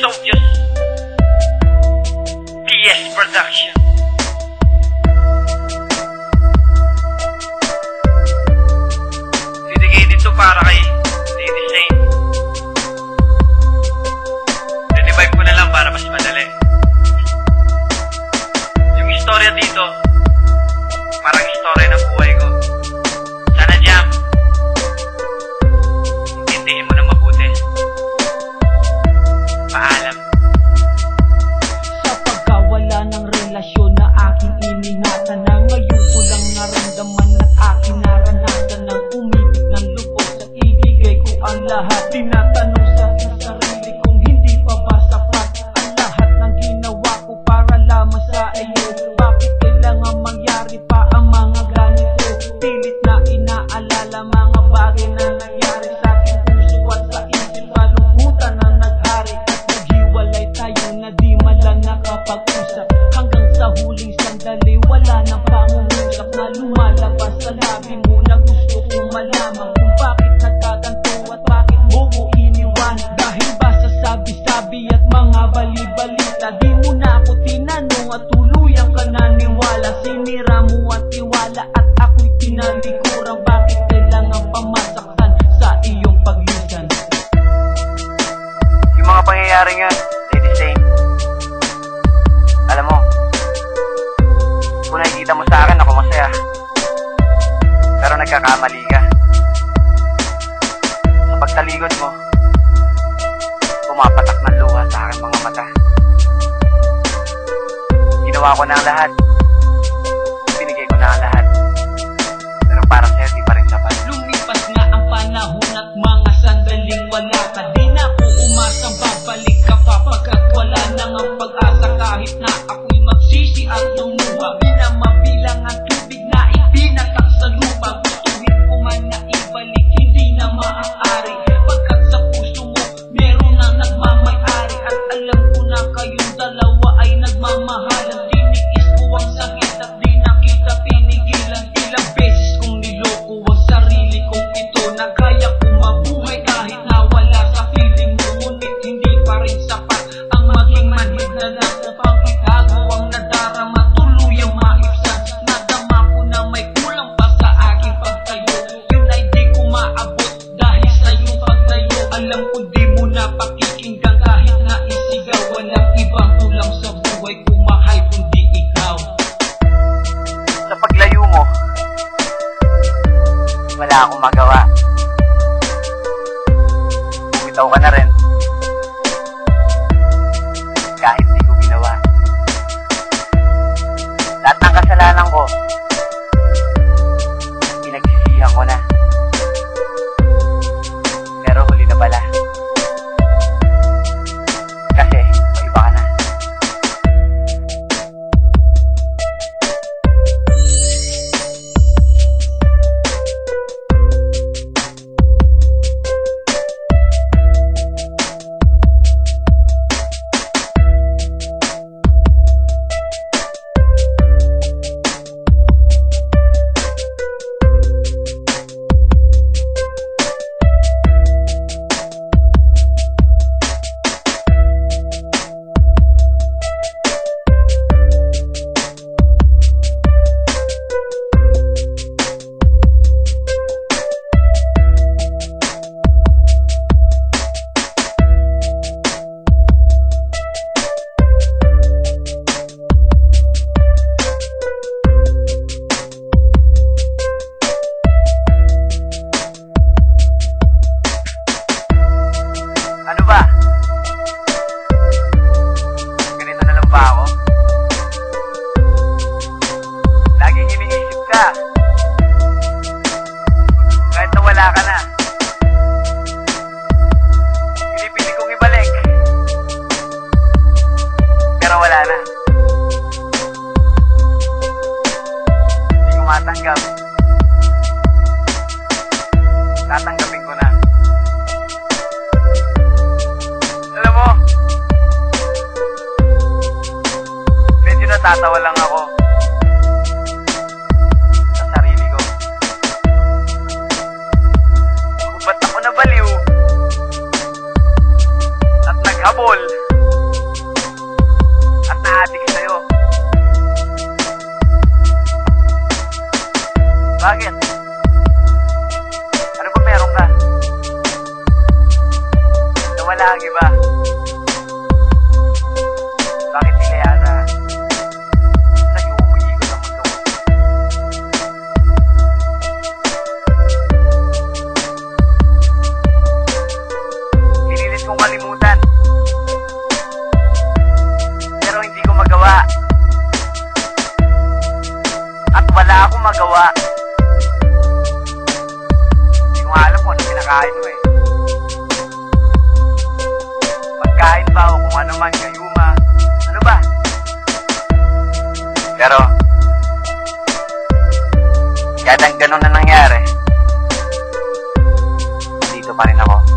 Soldiers PS Production. na di malang nakapag-usap. Hanggang sa huling sandali wala nang pangungusap Na lumalabas sa labi mo na gusto kong malaman Kung bakit nagtatanggap masaya. Pero nagkakamali ka. Sa pagtalikod mo, pumapatak ng luha sa aking mga mata. Ginawa ko na ang lahat akong magawa. Bumitaw ka na rin. pero wala na. Hindi ko matanggap. Tatanggapin ko na. Alam mo, medyo natatawa lang ako. Bakit? Ano ba meron ka? Nawala ang iba. Bakit sila yata? Sa'yo umiikot ang mundo. Pinilit kong kalimutan. Pero hindi ko magawa. At wala akong magawa. pagkain mo eh. Pagkain ba o kung ano man kayuma, ano ba? Pero, kadang ganun na nangyari, dito pa rin ako.